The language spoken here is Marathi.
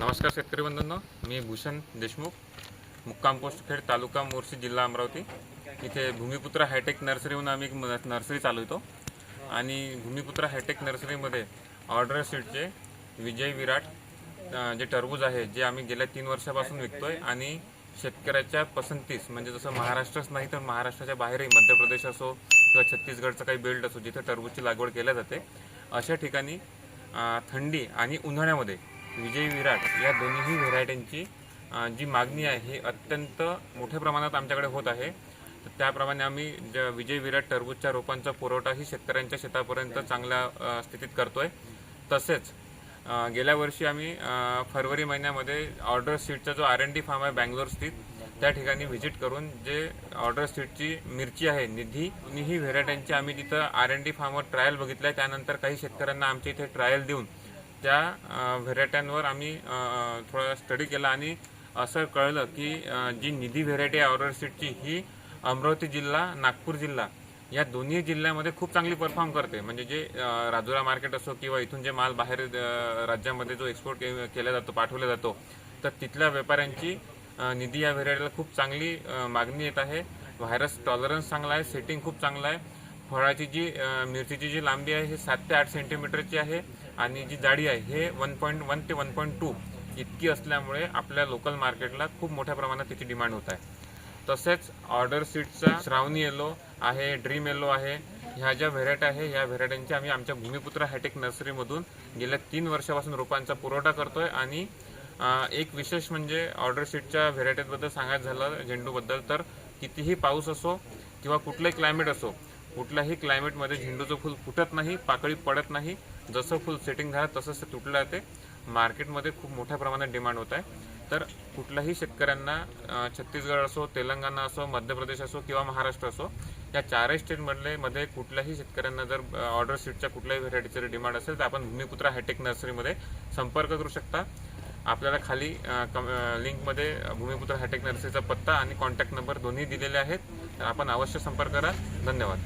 नमस्कार शेतकरी बंधूंनो मी भूषण देशमुख मुक्काम पोस्ट खेड तालुका मोर्शी जिल्हा अमरावती. इथे भूमिपुत्र हायटेक नर्सरीहून आम्ही एक नर्सरी चालवतो. आणि भूमिपुत्र हायटेक नर्सरीमध्ये ऑर्डर सीटचे विजय विराट जे टरबूज आहे जे आम्ही गेल्या तीन वर्षापासून विकतो आहे आणि शेतकऱ्याच्या पसंतीस म्हणजे जसं महाराष्ट्रच नाही तर महाराष्ट्राच्या बाहेरही मध्य प्रदेश असो किंवा छत्तीसगडचा काही बेल्ट असो जिथे टरबूजची लागवड केल्या जाते. अशा ठिकाणी थंडी आणि उन्हाळ्यामध्ये विजय विराट या दोन्हीही व्हेरायटींची जी मागणी आहे ही अत्यंत मोठ्या प्रमाणात आमच्याकडे होत आहे. तर त्याप्रमाणे आम्ही ज विजय विराट टरबूजच्या रोपांचा पुरवठाही शेतकऱ्यांच्या शेतापर्यंत चांगल्या स्थितीत करतोय. तसेच अं, गेल्या वर्षी आम्ही फरवरी महिन्यामध्ये ऑर्डर सीटचा जो आर एन डी फार्म आहे बँगलोर स्थित त्या ठिकाणी व्हिजिट करून जे ऑर्डर सीटची मिरची आहे निधी ही व्हेरायट्यांची आम्ही तिथं आर एन डी फार्मवर ट्रायल बघितल्या. त्यानंतर काही शेतकऱ्यांना आमच्या इथे ट्रायल देऊन त्या व्हेरायट्यांवर आम्ही थोडा स्टडी केला आणि असं कळलं की जी निधी व्हेरायटी आहे ऑर्डर सीटची ही अमरावती जिल्हा नागपूर जिल्हा या दोन्ही जिल्ह्यामध्ये खूप चांगली परफॉर्म करते. म्हणजे जे राजुरा मार्केट असो किंवा इथून जे माल बाहेर राज्यामध्ये जो एक्सपोर्ट केला जातो पाठवला जातो तर तिथल्या व्यापाऱ्यांची निधी या व्हेरायटीला खूप चांगली मागणी येत आहे. व्हायरस टॉलरन्स चांगला आहे सेटिंग खूप चांगलं आहे. फळाची जी मिरचीची जी लांबी आहे हे सात ते आठ सेंटीमीटरची आहे आणि जी जाडी आहे हे वन पॉईंट वन ते वन पॉईंट टू इतकी असल्यामुळे आपल्या लोकल मार्केटला खूप मोठ्या प्रमाणात त्याची डिमांड होत आहे. तसेच ऑर्डर सीटचा श्रावणी येलो आहे ड्रीम येलो आहे ह्या ज्या व्हेरायटी आहे ह्या व्हेरायटींची आम्ही आमच्या भूमिपुत्र हायटेक नर्सरीमधून गेल्या तीन वर्षापासून रोपांचा पुरवठा करतोय आणि एक विशेष म्हणजे ऑर्डर सीटच्या व्हेरायटीबद्दल सांगायचं झालं झेंडूबद्दल तर कितीही पाऊस असो किंवा कुठलंही क्लायमेट असो कुठल्याही क्लायमेटमध्ये झेंडूचं फुल फुटत नाही पाकळी पडत नाही. जसं फुल सेटिंग झालं तसंच ते तुटलं जाते मार्केटमध्ये खूप मोठ्या प्रमाणात डिमांड होत आहे. तर कुठल्याही शेतकऱ्यांना छत्तीसगड असो तेलंगणा असो मध्य प्रदेश असो किंवा महाराष्ट्र असो या चारही स्टेटमधले मध्ये कुठल्याही शेतकऱ्यांना जर ऑर्डर सीटच्या कुठल्याही व्हेरायटीचे डिमांड असेल तर आपण भूमिपुत्र हायटेक नर्सरीमध्ये संपर्क करू शकता. आपल्याला खाली कम- लिंकमध्ये भूमिपुत्र हायटेक नर्सरीचा पत्ता आणि कॉन्टॅक्ट नंबर दोन्ही दिलेले आहेत. तर आपण अवश्य संपर्क करा. धन्यवाद.